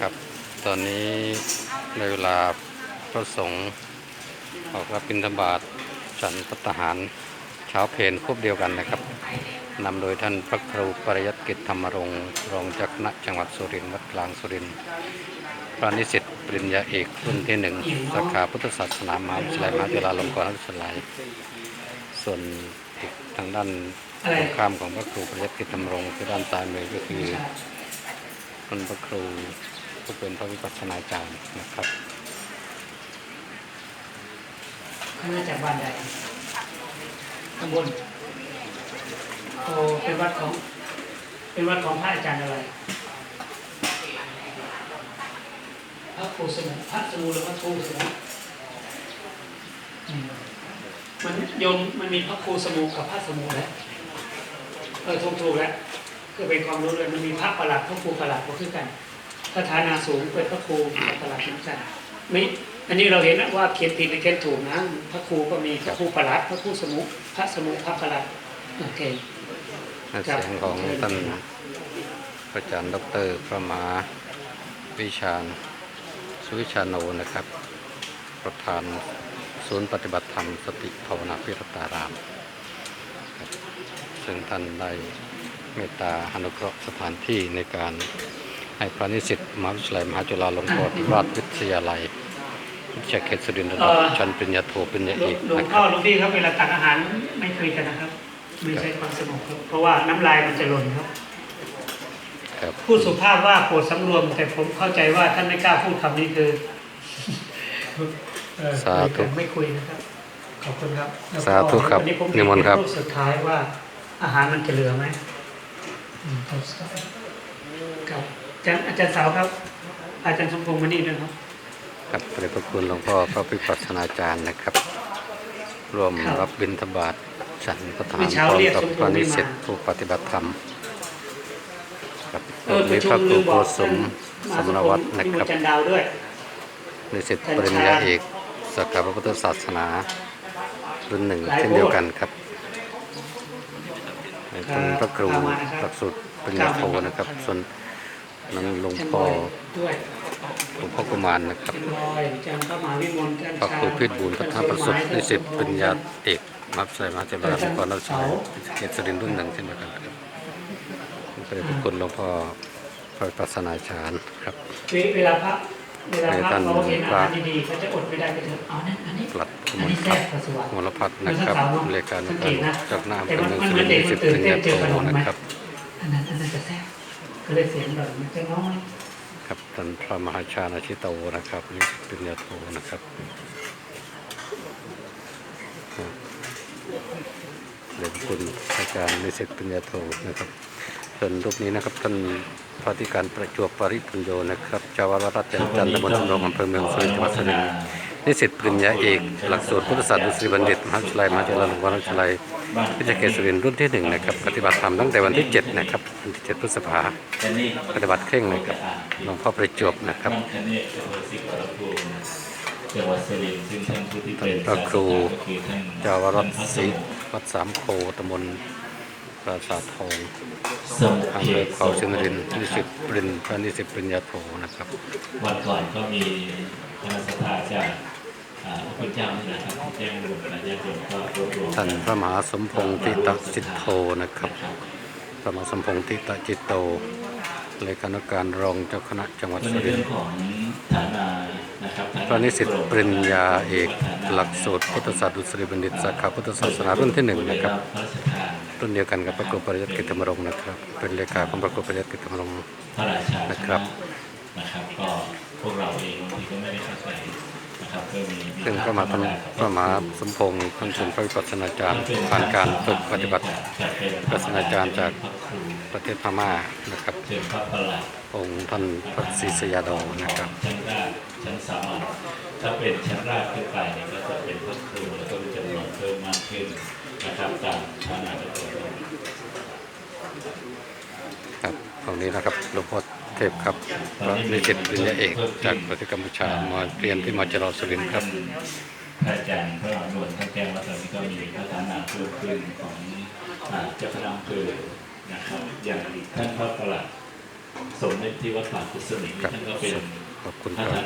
ครับ ตอนนี้ในเวลาพระสงฆ์ออกรับบิณฑบาตฉันพัตหารเช้าเพลควบเดียวกันนะครับนำโดยท่านพระครูปริยัติกิจธรรมรงค์รองจากณะจังหวัดสุรินทร์วัดกลางสุรินทร์พระนิสิตปริญญาเอกรุ่นที่หนึ่งสาขาพุทธศาสนามหาวิทยาลัยมหาจุฬาลงกรณราชวิทยาลัยส่วนอีกทางด้านตรงข้ามของพระครูปริยัติกิจธรรมรงค์คือด้านซ้ายมือก็คือท่านพระครู ผู้เป็นพระวิปัสสนาจารย์นะครับเขามาจากบ้านใดตำบลโอเป็นวัดของ เป็นวัดของพระอาจารย์อะไร พระครูสมุพระสมุหรือพระครูสมมมันยมมันมีพระครูสมุกับพระสมุแล้วเออถูกถูกแล้วก็เป็นความรู้เลยมันมีพระประหลัดพระครูประหลัดก็คือกัน ถ้าฐานาสูงเป็นพระครูประหลัดเหมือนกันไม่อันนี้เราเห็นนะว่าเขียนผิดหรือเขียนถูกนะพระครูก็มีพระครูประหลัดพระครูสมุพระสมุพระประหลัดโอเคเสียงของท่านอาจารย์ดรพระมหาวิชาญสุวิชาโนนะครับ ประธานศูนย์ปฏิบัติธรรมสติภาวนาพิรตาราม ซึ่งท่านได้เมตตาอนุเคราะห์สถานที่ในการ ให้พระนิสิตมหาวิทยาลัยมหาจุฬาลงกรณราชวิทยาลัยวิทยาเขตสุรินทร์ระดับเอ่อชั้นปริญญาโทปริญญาหลเอวงกหลวงนะคพ่อรับหลวงพี่ครับเวลาตักอาหารไม่คุยกันนะครับ ไม่ใช่ความสงบครับเพราะว่าน้ำลายมันจะหล่นครับครับพูดสุภาพว่าโปรดสำรวม แต่ผมเข้าใจว่าท่านไม่กล้าพูดคำนี้คือเออสาธุไม่คุยนะครับขอบคุณครับแล้วก็สาธุครับวันนี้ผมนิมนต์ครับเห็รูปสุดท้ายว่าอาหารมันจะเหลือไหมอืมครับครับอา จารย์อาจารย์สาวครับ อาจารย์สมพงษ์มานี่ด้วยครับครับพระพระคุณหลวงพ่อพระวิปัสสนาจารย์นะครับ ร่วมครับรับบิณฑบาตฉันประทาเมื่นอพเช้าร้อมเรียกกับสมพระพงษ์ไม่นิสิตมาผู้ปฏิบัติธรรมครับเออประมีชุพระมคลืรูมบโกอกสมสท่านมณวัฒน์นะนิคมรับนต์จันดาวด้วยนิสิตปริญญาเอกสาขาพระพุทธศาสนารุ่นหนึ่งหลายเช่นโบสถ์เดียวกันครับท่านพระครูครับมานะครับหลักสูตรปริญญาโทนะครับ ส่วน นั้นหลวงจันพ่บออยด้วยหลวงพ่อกุมารนะครับจันบอยจันพระมหาวิมลจันพระครูพิบูลพัฒนประสบนิสิตปริญญาเอกมัธยมจุฬาลงกรณราชวิทยาลัยเขตสุรินทร์รุ่นหนึ่งเช่นเดียวกันครับพระเดชพระคุณหลวงพ่อพระวิปัสสนาจารย์ครับเวลาพระเวลาพให้ระท่านเขาเห็นอาพระหารดีๆเขาจะอดไม่ได้ไปเถอะเอานั่นอันนี้ปลัดกอัมนลนี้พัแซ่ฒบกว่าสวัสดิ์กมลพัฒน์นะครับเลขานุการจากหน้าอำเภแต่อมันเมืองมันสุเหมืริอนนทเด็กร์มันสิบตื่นปริญเต้นญาเจอขนมไหมโทนะครับอันนั้นอันนั้นจะแซ่บก็ ก็เลยเสียงแบบมันจะน้อยครับท่านพระมหาชาณาชิตโตนะครับนิสิตปริญญาโทนะครับเดชพระคุณอาจารย์นิสิตปริญญาโทนะครับ ส่วนรูปนี้นะครับท่านพระธิการประจวบปริปุญโยนะครับเจ้าวาดวัดราชจันทร์ตำบลสำโรงอำเภอเมืองสุรินทร์จังหวัดสุรินทร์ นิสิตปริญญาเอกหลักสูตรพุทธศาสตร์ดุษฎีบัณฑิตมหาวิทยาลัยมหาจุฬาลงกรณราวิทยาลัยวิทยาเขตสุรินทร์รุ่นที่หนึ่งนะครับปฏิบัติธรรมตั้งแต่วันที่7นะครับวันที่7พฤษภาปฏิบัติเคร่งนะครับหลวงพ่อประจวบนะครับพระครูเจ้าวาดวัดท่านพรศรีวัดสามโคตำบลปราสาททองสมุอำเขเภอเขาชินรินนิสิตปริญพระนิสิตปริญญาโทนะครับ วันก่อนก็มีคณะสัตยาจาก พระเจ้านี่นะครับที่แจ้งรวมคณะญาติโยมก็รวบรวมท่านพระมหาสมพงษ์ทิตจิตโทนะครับ พระมหาสมพงษ์ทิตจิตโตเลขานุการรองเจ้าคณะจังหวัดก็สุในริเรื่นองทร์ของฐานานะครับฐาพระนิสิตปริญญาเอกหลักสูตรพุทธศาสตร์ดุษฎีบัณฑิตสาขาพุทธศาสนารุ่นที่หนึ่งนะครับพระราชทานรุ่นเดียวกันกับพระครูปริยัติกิตติธรรมรงค์นะครับ เป็นเลขาของพระครูปริยัติกิตติธรรมรงค์พระราชานะครับนะครับก็พวกเราเองบางทีก็ไม่ได้เข้าใจ นะครับก็มีซึ่งพระมหาท่านพระมหาสมพงษ์ท่านเป็นพระวิปัสสนาจารย์ผ่านการฝึกปฏิบัติวิปัสสนาจารย์จากประเทศพม่านะครับเชิญพระประหลัดองค์ท่านพระศรีสยาโดนะครับชั้นราชชั้นสามัญถ้าเป็นชั้นราชขึ้นไปเนี่ยก็จะเป็นพระครูแล้วก็มีจำนวนเพิ่มมากขึ้นนะครับตามฐานะจำนวน ครับตรงนี้นะครับหลวงพ่อเทพครับพระนิสิตปริญญาเอกจากประเทศกัมพูชามาเรียนที่มจรสุรินทร์ครับพระอาจารย์พระหนวลท่านแจ้งว่าตอนนี้ก็มีพัฒนาเพิ่มขึ้นของอ่าเจ้าคณะอำเภอนะครับอย่างท่านพระประหลัดสมเด็จที่วัดป่ากุศลิงครับท่านก็เป็นขอบคุณพระครับ